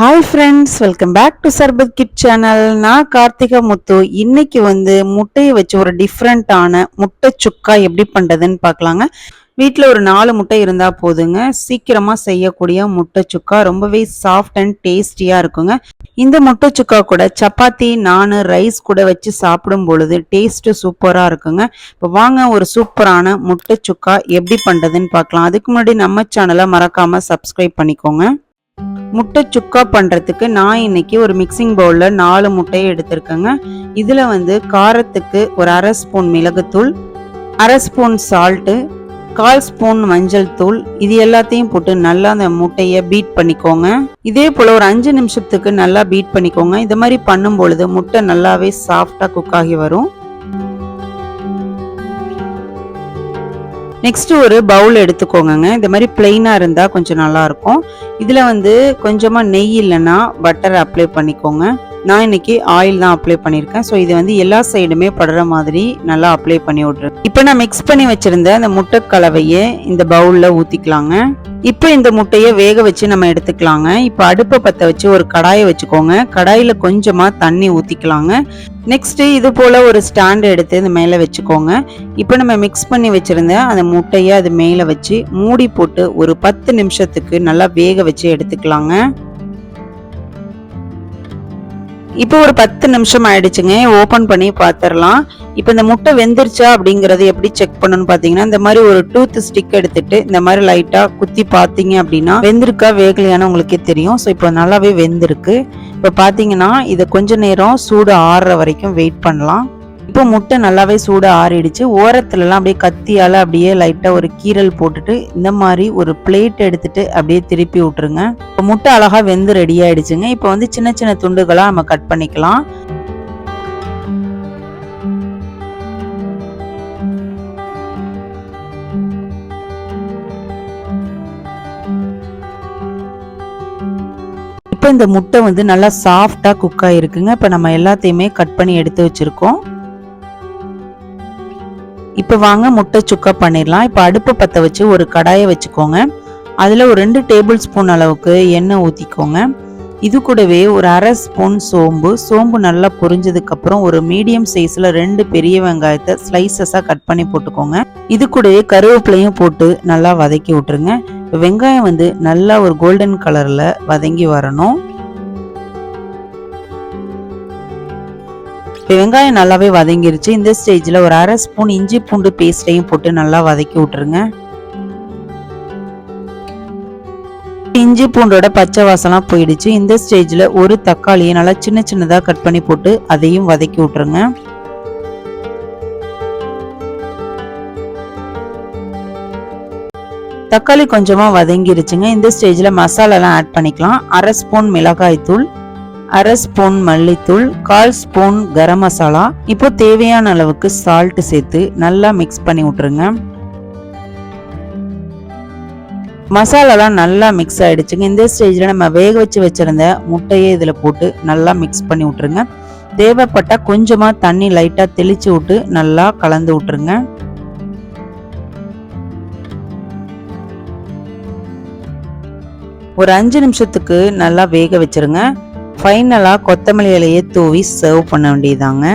Hi friends welcome back to Sarbath kid channel நான் கார்த்திகா முத்து. இன்னைக்கு வந்து முட்டையை வச்சு ஒரு டிஃப்ரெண்ட்டான முட்டை சுக்கா எப்படி பண்ணுறதுன்னு பார்க்கலாங்க. வீட்டில் ஒரு நாலு முட்டை இருந்தால் போதுங்க. சீக்கிரமாக செய்யக்கூடிய முட்டை சுக்கா ரொம்பவே சாஃப்ட் அண்ட் டேஸ்டியாக இருக்குங்க. இந்த முட்டை சுக்கா கூட சப்பாத்தி நான் ரைஸ் கூட வச்சு சாப்பிடும் பொழுது டேஸ்ட்டு சூப்பராக இருக்குங்க. இப்போ வாங்க ஒரு சூப்பரான முட்டை சுக்கா எப்படி பண்ணுறதுன்னு பார்க்கலாம். அதுக்கு முன்னாடி நம்ம சேனலை மறக்காமல் சப்ஸ்கிரைப் பண்ணிக்கோங்க. முட்டை சுக்கா பண்ணுறதுக்கு நான் இன்னைக்கு ஒரு மிக்சிங் பவுலில் நாலு முட்டையை எடுத்திருக்கேங்க. இதில் வந்து காரத்துக்கு ஒரு அரை ஸ்பூன் மிளகுத்தூள் அரை ஸ்பூன் சால்ட்டு கால் ஸ்பூன் மஞ்சள் தூள் இது எல்லாத்தையும் போட்டு நல்லா அந்த முட்டையை பீட் பண்ணிக்கோங்க. இதே போல் ஒரு அஞ்சு நிமிஷத்துக்கு நல்லா பீட் பண்ணிக்கோங்க. இந்த மாதிரி பண்ணும் பொழுது முட்டை நல்லாவே சாஃப்டாக குக் ஆகி வரும். நெக்ஸ்ட் ஒரு பவுல் எடுத்துக்கோங்க இந்த மாதிரி பிளெயினாக இருந்தால் கொஞ்சம் நல்லாயிருக்கும் இதில் வந்து கொஞ்சமாக நெய் இல்லைன்னா பட்டர் அப்ளை பண்ணிக்கோங்க. நான் இன்னைக்கு ஆயில் தான் அப்ளை பண்ணியிருக்கேன் ஸோ இது வந்து எல்லா சைடுமே படுற மாதிரி நல்லா அப்ளை பண்ணி விட்ருக்கேன் இப்போ நான் மிக்ஸ் பண்ணி வச்சுருந்த அந்த முட்டை கலவையை இந்த பவுலில் ஊற்றிக்கலாங்க இப்போ இந்த முட்டையை வேக வச்சு நம்ம எடுத்துக்கலாங்க. இப்போ அடுப்பை பற்ற வச்சு ஒரு கடாயை வச்சுக்கோங்க. கடாயில் கொஞ்சமாக தண்ணி ஊற்றிக்கலாங்க நெக்ஸ்ட்டு இது போல் ஒரு ஸ்டாண்ட் எடுத்து இந்த மேலே வச்சுக்கோங்க. இப்போ நம்ம மிக்ஸ் பண்ணி வச்சுருந்த அந்த முட்டையை அது மேலே வச்சு மூடி போட்டு ஒரு பத்து நிமிஷத்துக்கு நல்லா வேக வச்சு எடுத்துக்கலாங்க. இப்போ ஒரு பத்து நிமிஷம் ஆயிடுச்சுங்க. ஓப்பன் பண்ணி பார்த்துடலாம் இப்போ இந்த முட்டை வெந்துருச்சா அப்படிங்கறது எப்படி செக் பண்ணணும்னு பார்த்தீங்கன்னா இந்த மாதிரி ஒரு டூத் ஸ்டிக் எடுத்துட்டு இந்த மாதிரி லைட்டாக குத்தி பார்த்தீங்க அப்படின்னா வெந்திருக்கா வேகலையான உங்களுக்கே தெரியும். ஸோ இப்போ நல்லாவே வெந்திருக்கு. இப்போ பார்த்தீங்கன்னா இதை கொஞ்ச நேரம் சூடு ஆறுற வரைக்கும் வெயிட் பண்ணலாம். இப்போ முட்டை நல்லாவே சூடு ஆறிடுச்சு. ஓரத்துலலாம் அப்படியே கத்தியால் அப்படியே லைட்டாக ஒரு கீரல் போட்டுட்டு இந்த மாதிரி ஒரு பிளேட் எடுத்துட்டு அப்படியே திருப்பி விட்டுருங்க. இப்போ முட்டை அழகாக வெந்து ரெடி ஆயிடுச்சுங்க. இப்போ வந்து சின்ன சின்ன துண்டுகளாக நம்ம கட் பண்ணிக்கலாம். இப்போ இந்த முட்டை வந்து நல்லா சாஃப்டாக குக் ஆகிருக்குங்க இப்போ நம்ம எல்லாத்தையுமே கட் பண்ணி எடுத்து வச்சுருக்கோம். இப்போ வாங்க முட்டை சுக்கா பண்ணிடலாம். இப்போ அடுப்பை பற்ற வச்சு ஒரு கடாயை வச்சுக்கோங்க. அதில் ஒரு ரெண்டு டேபிள் ஸ்பூன் அளவுக்கு எண்ணெய் ஊற்றிக்கோங்க இது கூடவே ஒரு அரை ஸ்பூன் சோம்பு. சோம்பு நல்லா பொரிஞ்சதுக்கப்புறம் ஒரு மீடியம் சைஸில் ரெண்டு பெரிய வெங்காயத்தை ஸ்லைசஸாக கட் பண்ணி போட்டுக்கோங்க. இது கூடவே கருவேப்பிலையும் போட்டு நல்லா வதக்கி விட்டுருங்க. வெங்காயம் வந்து நல்லா ஒரு கோல்டன் கலரில் வதங்கி வரணும். இப்போ வெங்காயம் நல்லாவே வதங்கிருச்சு. இந்த ஸ்டேஜில் ஒரு அரை ஸ்பூன் இஞ்சி பூண்டு பேஸ்ட்டையும் போட்டு நல்லா வதக்கி விட்டுருங்க. இஞ்சி பூண்டோட பச்சை வாசம்லாம் போயிடுச்சு. இந்த ஸ்டேஜில் ஒரு தக்காளியை நல்லா சின்ன சின்னதாக கட் பண்ணி போட்டு அதையும் வதக்கி விட்டுருங்க. தக்காளி கொஞ்சமாக வதங்கிருச்சுங்க. இந்த ஸ்டேஜில் மசாலாலாம் ஆட் பண்ணிக்கலாம். அரை ஸ்பூன் மிளகாய் தூள் அரை ஸ்பூன் மல்லித்தூள் கால் ஸ்பூன் கரம் மசாலா. இப்போ தேவையான அளவுக்கு சால்ட்டு சேர்த்து நல்லா மிக்ஸ் பண்ணி விட்டுருங்க. மசாலாலாம் நல்லா மிக்ஸ் ஆகிடுச்சுங்க இந்த ஸ்டேஜில் நம்ம வேக வச்சு வச்சிருந்த முட்டையை இதில் போட்டு நல்லா மிக்ஸ் பண்ணி விட்ருங்க தேவைப்பட்டால் கொஞ்சமாக தண்ணி லைட்டாக தெளித்து விட்டு நல்லா கலந்து விட்ருங்க ஒரு அஞ்சு நிமிஷத்துக்கு நல்லா வேக வச்சிருங்க. ஃபைனலாக கொத்தமல்லி இலையை தூவி சர்வ் பண்ண வேண்டியதாங்க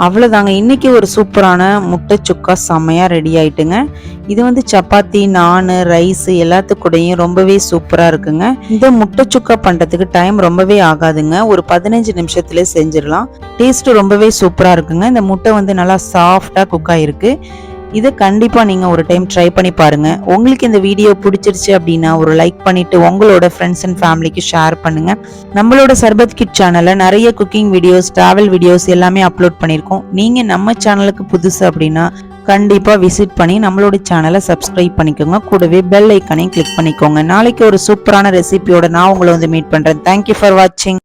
அவ்வளோதாங்க இன்றைக்கி ஒரு சூப்பரான முட்டை சுக்கா செம்மையாக ரெடி ஆயிட்டுங்க. இது வந்து சப்பாத்தி நான் ரைஸ் எல்லாத்துக்கூடையும் ரொம்பவே சூப்பராக இருக்குங்க. இந்த முட்டை சுக்கா பண்ணுறதுக்கு டைம் ரொம்பவே ஆகாதுங்க. ஒரு பதினஞ்சு நிமிஷத்துல செஞ்சிடலாம். டேஸ்ட்டு ரொம்பவே சூப்பராக இருக்குங்க. இந்த முட்டை வந்து நல்லா சாஃப்டாக குக் ஆகிருக்கு இதை கண்டிப்பாக நீங்கள் ஒரு டைம் ட்ரை பண்ணி பாருங்கள் உங்களுக்கு இந்த வீடியோ பிடிச்சிருச்சு அப்படின்னா ஒரு லைக் பண்ணிவிட்டு உங்களோட ஃப்ரெண்ட்ஸ் அண்ட் ஃபேமிலிக்கு ஷேர் பண்ணுங்கள் நம்மளோட சர்பத் கிட் சேனலில் நிறைய குக்கிங் வீடியோஸ் ட்ராவல் வீடியோஸ் எல்லாமே அப்லோட் பண்ணியிருக்கோம். நீங்கள் நம்ம சேனலுக்கு புதுசு அப்படின்னா கண்டிப்பாக விசிட் பண்ணி நம்மளோட சேனலை சப்ஸ்கிரைப் பண்ணிக்கோங்க. கூடவே பெல் ஐக்கனையும் கிளிக் பண்ணிக்கோங்க. நாளைக்கு ஒரு சூப்பரான ரெசிபியோட நான் உங்களை வந்து மீட் பண்ணுறேன் தேங்க்யூ ஃபார் வாட்சிங்